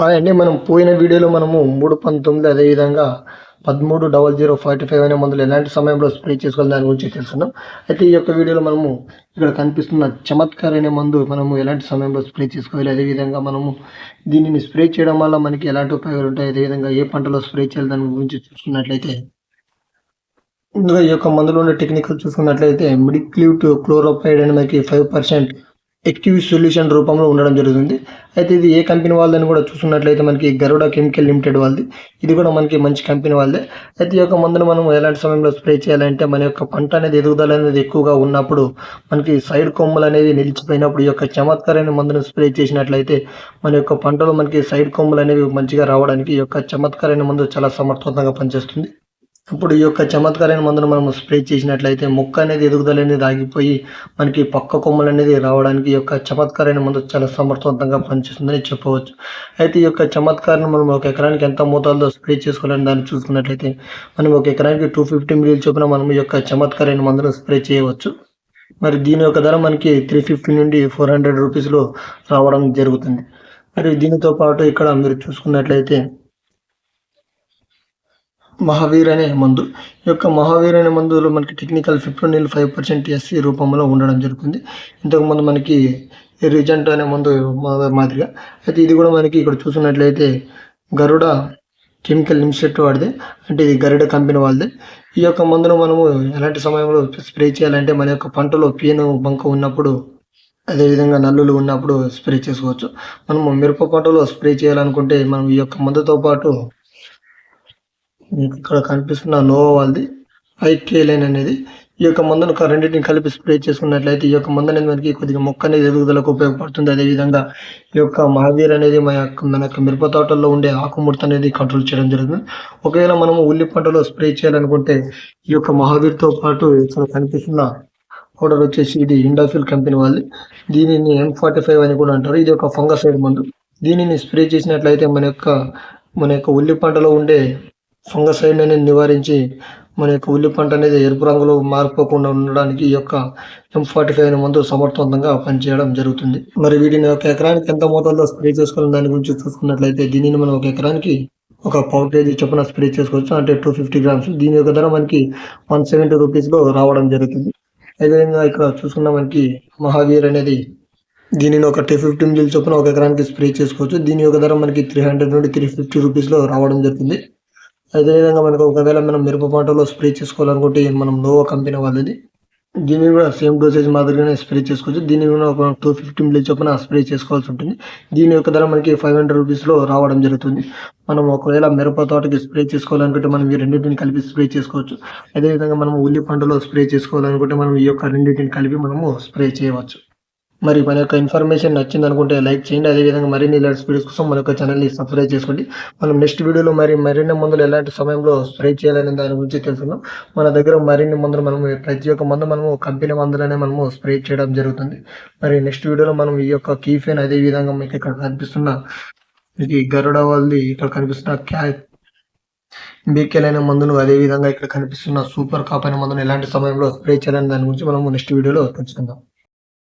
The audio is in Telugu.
హాయ్ అండి మనం పోయిన వీడియోలో మనము మూడు పంతొమ్మిది అదేవిధంగా పదమూడు డబల్ జీరో ఫార్టీ ఫైవ్ అనే మందులు ఎలాంటి సమయంలో స్ప్రే చేసుకోవాలి దాని గురించి తెలుసుకున్నాం అయితే ఈ యొక్క వీడియోలో మనము ఇక్కడ కనిపిస్తున్న చమత్కార్ అనే మందు మనము ఎలాంటి సమయంలో స్ప్రే చేసుకోవాలి అదేవిధంగా మనము దీనిని స్ప్రే చేయడం వల్ల మనకి ఎలాంటి ఉపయోగాలు ఉంటాయి అదేవిధంగా ఏ పంటలో స్ప్రే చేయాలి దాని గురించి చూసుకున్నట్లయితే ముందుగా ఈ యొక్క మందులో ఉండే టెక్నికల్ చూసుకున్నట్లయితే మిడిక్లివ్ టు క్లోరోపైడ్ అని మనకి ఫైవ్ పర్సెంట్ ఎక్టివ్ సొల్యూషన్ రూపంలో ఉండడం జరుగుతుంది. అయితే ఇది ఏ కంపెనీ వాళ్ళదని కూడా చూసుకున్నట్లయితే మనకి గరుడ కెమికల్ లిమిటెడ్ వాళ్ళది. ఇది కూడా మనకి మంచి కంపెనీ వాళ్ళదే. అయితే ఈ యొక్క మందును మనం ఎలాంటి సమయంలో స్ప్రే చేయాలంటే మన యొక్క పంట అనేది ఎదుగుదల అనేది ఎక్కువగా ఉన్నప్పుడు మనకి సైడ్ కొమ్మలు అనేది నిలిచిపోయినప్పుడు ఈ యొక్క చమత్కారైన మందును స్ప్రే చేసినట్లయితే మన యొక్క పంటలో మనకి సైడ్ కొమ్మలు అనేవి మంచిగా రావడానికి ఈ యొక్క చమత్కారైన మందు చాలా సమర్థవంతంగా పనిచేస్తుంది. ఇప్పుడు ఈ యొక్క చమత్కారైన మందును మనం స్ప్రే చేసినట్లయితే మొక్క అనేది ఎదుగుదల అనేది ఆగిపోయి మనకి పక్క కొమ్మలు అనేది రావడానికి ఈ యొక్క చమత్కారైన మందు చాలా సమర్థవంతంగా పనిచేస్తుందని చెప్పవచ్చు. అయితే ఈ యొక్క చమత్కారం మనం ఒక ఎకరానికి ఎంత మోతాదులో స్ప్రే చేసుకోవాలని దాన్ని చూసుకున్నట్లయితే మనం ఒక ఎకరానికి టూ ఫిఫ్టీ మిలియన్ చొప్పున మనం ఈ యొక్క చమత్కారైన మందును స్ప్రే చేయవచ్చు. మరి దీని యొక్క ధర మనకి త్రీ ఫిఫ్టీ నుండి ఫోర్ హండ్రెడ్ రూపీస్లో రావడం జరుగుతుంది. మరి దీనితో పాటు ఇక్కడ మీరు చూసుకున్నట్లయితే మహావీర్ అనే మందు. ఈ యొక్క మహావీర్ అనే మందులో మనకి technical fifteen five percent SC రూపంలో ఉండడం జరుగుతుంది. ఇంతకుముందు మనకి రిజెంట్ అనే మందు మాదిరిగా. అయితే ఇది కూడా మనకి ఇక్కడ చూసినట్లయితే గరుడ కెమికల్ లిమిటెడ్ వాడిదే. అంటే ఇది గరుడ కంపెనీ వాళ్ళదే. ఈ యొక్క మందును మనము ఎలాంటి సమయంలో స్ప్రే చేయాలంటే మన యొక్క పంటలో పీను బంక ఉన్నప్పుడు అదేవిధంగా నల్లులు ఉన్నప్పుడు స్ప్రే చేసుకోవచ్చు. మనము మిరప పంటలో స్ప్రే చేయాలనుకుంటే మనం ఈ యొక్క మందుతో పాటు ఇక్కడ కనిపిస్తున్న నోవా వాళ్ళది ఐకేలైన్ అనేది. ఈ యొక్క మందును రెండింటిని కలిపి స్ప్రే చేసుకున్నట్లయితే ఈ యొక్క మందు అనేది మనకి కొద్దిగా మొక్క అనేది ఎదుగుదలకు ఉపయోగపడుతుంది. అదేవిధంగా ఈ యొక్క మహావీర్ అనేది మన యొక్క మన యొక్క మిరప తోటల్లో ఉండే ఆకుముడత అనేది కంట్రోల్ చేయడం జరుగుతుంది. ఒకవేళ మనము ఉల్లి పంటలో స్ప్రే చేయాలనుకుంటే ఈ యొక్క మహావీర్తో పాటు ఇక్కడ కనిపిస్తున్న పౌడర్ వచ్చేసి ఇది ఇండాఫిల్ కంపెనీ వాళ్ళు దీనిని ఎం ఫార్టీ ఫైవ్ అని కూడా అంటారు. ఇది ఒక ఫంగసైడ్ మందు. దీనిని స్ప్రే చేసినట్లయితే మన యొక్క మన యొక్క ఉల్లి పంటలో ఉండే ఫంగసైడ్ అనేది నివారించి మన యొక్క ఉల్లి పంట అనేది ఎరుపు రంగులో మారిపోకుండా ఉండడానికి ఈ యొక్క ఎం ఫార్టీ ఫైవ్ అనే మందు సమర్థవంతంగా పనిచేయడం జరుగుతుంది. మరి వీటిని ఒక ఎకరానికి ఎంత మోతాదులో స్ప్రే చేసుకోవాలని దాని గురించి చూసుకున్నట్లయితే దీనిని మనం ఒక ఎకరానికి ఒక పావు కేజీ చొప్పున స్ప్రే చేసుకోవచ్చు అంటే టూ ఫిఫ్టీ గ్రామ్స్ దీని యొక్క ధర మనకి వన్ సెవెంటీ రూపీస్లో రావడం జరుగుతుంది. అదేవిధంగా ఇక్కడ చూసుకున్న మనకి మహావీర్ అనేది దీనిని ఒక టూ ఫిఫ్టీ మిల్ చొప్పున ఒక ఎకరానికి స్ప్రే చేసుకోవచ్చు. దీని యొక్క ధర మనకి త్రీ హండ్రెడ్ నుండి త్రీ ఫిఫ్టీ రూపీస్లో రావడం జరుగుతుంది. అదేవిధంగా మనకు ఒకవేళ మనం మిరప పంటలో స్ప్రే చేసుకోవాలనుకుంటే మనం నోవా కంపెనీ వాళ్ళది. దీన్ని కూడా సేమ్ డోసేజ్ మాదిరిగానే స్ప్రే చేసుకోవచ్చు. దీన్ని కూడా ఒక టూ ఫిఫ్టీ మిల్లీ చొప్పున స్ప్రే చేసుకోవాల్సి ఉంటుంది. దీని యొక్క ధర మనకి ఫైవ్ హండ్రెడ్ రూపీస్లో రావడం జరుగుతుంది. మనం ఒకవేళ మిరప తోటకి స్ప్రే చేసుకోవాలనుకుంటే మనం ఈ రెండింటిని కలిపి స్ప్రే చేసుకోవచ్చు. అదేవిధంగా మనం ఉల్లి పంటలో స్ప్రే చేసుకోవాలనుకుంటే మనం ఈ యొక్క రెండింటిని కలిపి మనము స్ప్రే చేయవచ్చు. మరి మన యొక్క ఇన్ఫర్మేషన్ నచ్చింది అనుకుంటే లైక్ చేయండి. అదేవిధంగా మరిన్ని ఇలాంటి వీడియోస్ కోసం మన యొక్క ఛానల్ని సబ్స్క్రైబ్ చేసుకోండి. మనం నెక్స్ట్ వీడియోలో మరి మరిన్ని మందులు ఎలాంటి సమయంలో స్ప్రే చేయాలనే దాని గురించి తెలుసుకుందాం. మన దగ్గర మరిన్ని మందులు మనము ప్రతి ఒక్క మందు మనము కంపెనీ మందులనే మనము స్ప్రే చేయడం జరుగుతుంది. మరి నెక్స్ట్ వీడియోలో మనం ఈ యొక్క కీఫెన్ అదే విధంగా మీకు ఇక్కడ కనిపిస్తున్న ఇది గరుడ వాళ్ళది ఇక్కడ కనిపిస్తున్న క్యా బీకేల్ అయిన మందును అదే విధంగా ఇక్కడ కనిపిస్తున్న సూపర్ కాప్ అనే మందును ఎలాంటి సమయంలో స్ప్రే చేయాలని దాని గురించి మనము నెక్స్ట్ వీడియోలో తెలుసుకుందాం.